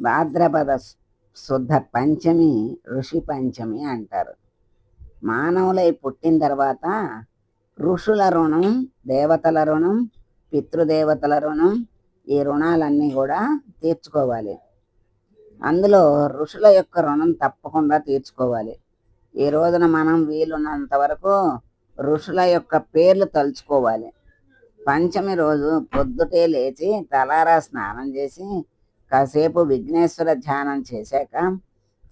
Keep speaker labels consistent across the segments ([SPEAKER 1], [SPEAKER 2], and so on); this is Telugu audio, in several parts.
[SPEAKER 1] భాద్రపద శుద్ధ పంచమి ఋషి పంచమి అంటారు. మానవులై పుట్టిన తర్వాత ఋషుల రుణం దేవతల రుణం పితృదేవతల రుణం ఈ రుణాలన్నీ కూడా తీర్చుకోవాలి. అందులో ఋషుల యొక్క రుణం తప్పకుండా తీర్చుకోవాలి. ఈ రోజున మనం వీలున్నంత వరకు ఋషుల యొక్క పేర్లు తలుచుకోవాలి. పంచమి రోజు పొద్దుటే లేచి తలారా స్నానం చేసి కాసేపు విఘ్నేశ్వర ధ్యానం చేశాక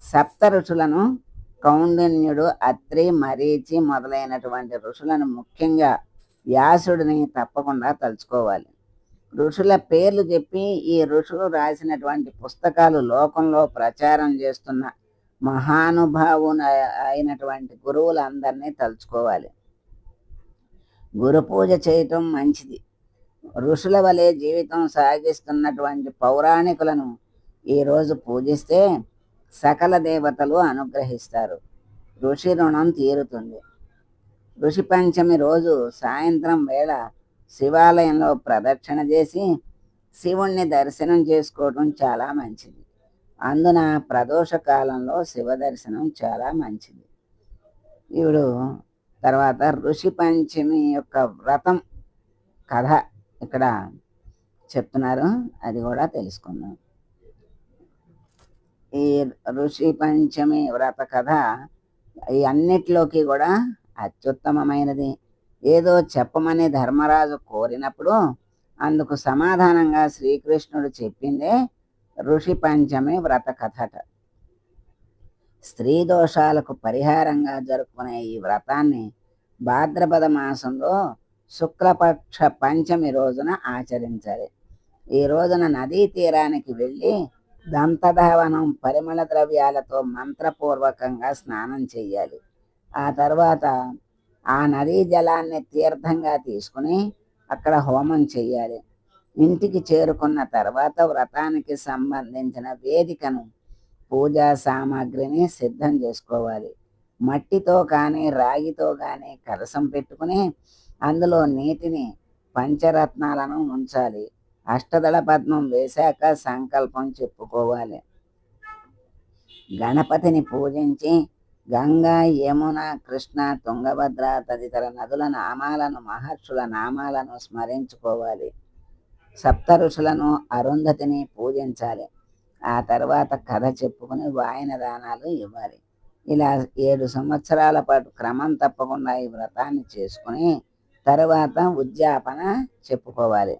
[SPEAKER 1] సప్త ఋషులను కౌండిన్యుడు అత్రి మరీచి మొదలైనటువంటి ఋషులను ముఖ్యంగా వ్యాసుడిని తప్పకుండా తలుచుకోవాలి. ఋషుల పేర్లు చెప్పి ఈ ఋషులు రాసినటువంటి పుస్తకాలు లోకంలో ప్రచారం చేస్తున్న మహానుభావున అయినటువంటి గురువులందరినీ తలుచుకోవాలి. గురు పూజ చేయటం మంచిది. ఋషుల వలె జీవితం సాగిస్తున్నటువంటి పౌరాణికులను ఈరోజు పూజిస్తే సకల దేవతలు అనుగ్రహిస్తారు. ఋషి రుణం తీరుతుంది. ఋషి పంచమి రోజు సాయంత్రం వేళ శివాలయంలో ప్రదక్షిణ చేసి శివుణ్ణి దర్శనం చేసుకోవడం చాలా మంచిది. అందున ప్రదోష కాలంలో శివ దర్శనం చాలా మంచిది. ఇప్పుడు తర్వాత ఋషి పంచమి యొక్క వ్రతం కథ. ఇక్కడ చెప్తున్నారు. అది కూడా తెలుసుకుందాం. ఈ ఋషి పంచమి వ్రత కథ ఈ అన్నిటిలోకి కూడా అత్యుత్తమమైనది. ఏదో చెప్పమని ధర్మరాజు కోరినప్పుడు అందుకు సమాధానంగా శ్రీకృష్ణుడు చెప్పిందే ఋషి పంచమి వ్రత కథట. స్త్రీ దోషాలకు పరిహారంగా జరుపుకునే ఈ వ్రతాన్ని భాద్రపద మాసంలో శుక్లపక్ష పంచమి రోజున ఆచరించాలి ఈ రోజున నదీ తీరానికి వెళ్ళి దంతధావనం పరిమళ ద్రవ్యాలతో మంత్రపూర్వకంగా స్నానం చేయాలి ఆ తర్వాత ఆ నదీ జలాన్ని తీర్థంగా తీసుకుని అక్కడ హోమం చేయాలి ఇంటికి చేరుకున్న తర్వాత వ్రతానికి సంబంధించిన వేదికను పూజా సామాగ్రిని సిద్ధం చేసుకోవాలి. మట్టితో కానీ రాగితో కానీ కలసం పెట్టుకుని అందులో నీటిని పంచరత్నాలను ఉంచాలి. అష్టదళ పద్మం వేశాక సంకల్పం చెప్పుకోవాలి. గణపతిని పూజించి గంగా యమున కృష్ణ తుంగభద్ర తదితర నదుల నామాలను మహర్షుల నామాలను స్మరించుకోవాలి. సప్త ఋషులను అరుంధతిని పూజించాలి. ఆ తర్వాత కథ చెప్పుకుని వాయన దానాలు ఇవ్వాలి. ఇలా ఏడు సంవత్సరాల పాటు క్రమం తప్పకుండా ఈ వ్రతాన్ని చేసుకుని తర్వాత ఉద్యాపన చెప్పుకోవాలి.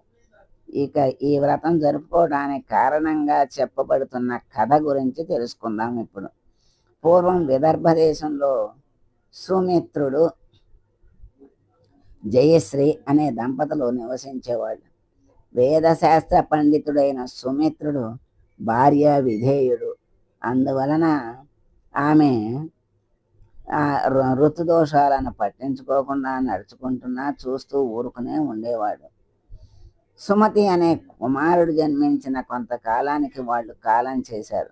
[SPEAKER 1] ఇక ఈ వ్రతం జరుపుకోవడానికి కారణంగా చెప్పబడుతున్న కథ గురించి తెలుసుకుందాం ఇప్పుడు. పూర్వం విదర్భ దేశంలో సుమిత్రుడు జయశ్రీ అనే దంపతులు నివసించేవాళ్ళు. వేదశాస్త్ర పండితుడైన సుమిత్రుడు భార్య విధేయుడు. అందువలన ఆమె ఋతుదోషాలను పట్టించుకోకుండా నడుచుకుంటున్నా చూస్తూ ఊరుకునే ఉండేవాడు. సుమతి అనే కుమారుడు జన్మించిన కొంతకాలానికి వాళ్ళు కాలం చేశారు.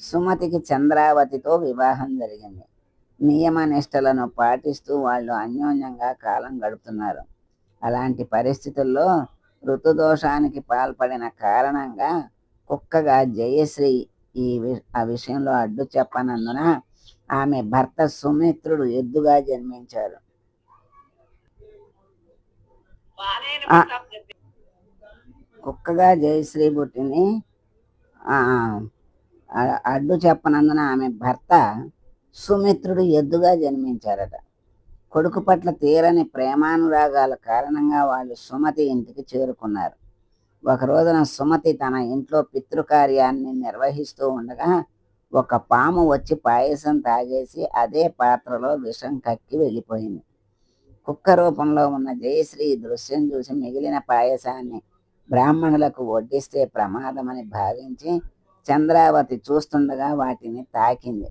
[SPEAKER 1] సుమతికి చంద్రావతితో వివాహం జరిగింది. నియమ నిష్టలను పాటిస్తూ వాళ్ళు అన్యోన్యంగా కాలం గడుపుతున్నారు. అలాంటి పరిస్థితుల్లో ఋతుదోషానికి పాల్పడిన కారణంగా కుక్కగా జయశ్రీ ఈ వి- ఆ విషయంలో అడ్డు చెప్పనందున ఆమె భర్త సుమిత్రుడు ఎద్దుగా జన్మించారు. కుక్కగా జయశ్రీ పుట్టిని అడ్డు చెప్పనందున ఆమె భర్త సుమిత్రుడు ఎద్దుగా జన్మించారట. కొడుకు పట్ల తీరని ప్రేమానురాగాల కారణంగా వాళ్ళు సుమతి ఇంటికి చేరుకున్నారు. ఒక రోజున సుమతి తన ఇంట్లో పితృకార్యాన్ని నిర్వహిస్తూ ఉండగా ఒక పాము వచ్చి పాయసం తాగేసి అదే పాత్రలో విషం కక్కి వెళ్ళిపోయింది. కుక్క రూపంలో ఉన్న జయశ్రీ ఈ దృశ్యం చూసి మిగిలిన పాయసాన్ని బ్రాహ్మణులకు వడ్డిస్తే ప్రమాదమని భావించి చంద్రావతి చూస్తుండగా వాటిని తాకింది.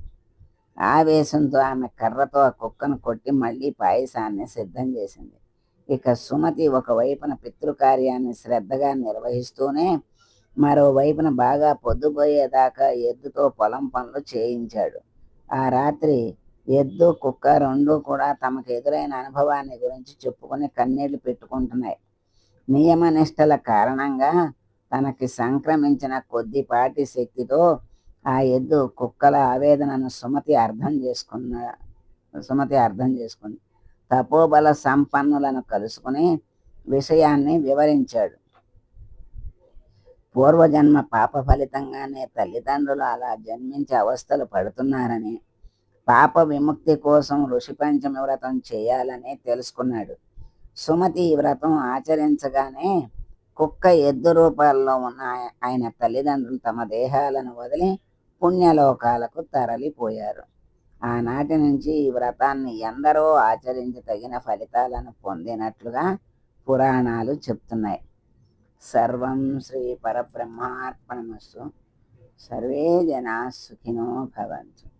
[SPEAKER 1] ఆవేశంతో ఆమె కర్రతో ఆ కుక్కను కొట్టి మళ్ళీ పాయసాన్ని సిద్ధం చేసింది. ఇక సుమతి ఒకవైపున పితృకార్యాన్ని శ్రద్ధగా నిర్వహిస్తూనే మరోవైపున బాగా పొద్దుపోయేదాకా ఎద్దుతో పొలం పనులు చేయించాడు. ఆ రాత్రి ఎద్దు కుక్క రెండు కూడా తమకు ఎదురైన అనుభవాన్ని గురించి చెప్పుకొని కన్నీళ్ళు పెట్టుకుంటున్నాయి. నియమ నిష్టల కారణంగా తనకి సంక్రమించిన కొద్దిపాటి శక్తితో ఆ ఎద్దు కుక్కల ఆవేదనను సుమతి అర్థం చేసుకున్న సుమతి అర్థం చేసుకుంది. తపోబల సంపన్నులను కలుసుకుని విషయాన్ని వివరించాడు. పూర్వజన్మ పాప ఫలితంగానే తల్లిదండ్రులు అలా జన్మించే అవస్థలు పడుతున్నారని పాప విముక్తి కోసం ఋషి పంచమి వ్రతం చేయాలని తెలుసుకున్నాడు. సుమతి ఈ వ్రతం ఆచరించగానే కుక్క ఎద్దు రూపాల్లో ఉన్న ఆయన తల్లిదండ్రులు తమ దేహాలను వదిలి పుణ్యలోకాలకు తరలిపోయారు. ఆనాటి నుంచి ఈ వ్రతాన్ని ఎందరో ఆచరించి తగిన ఫలితాలను పొందినట్లుగా పురాణాలు చెప్తున్నాయి. సర్వం శ్రీ పరబ్రహ్మార్పణమస్తు. సర్వే జనా సుఖినో భవంతు.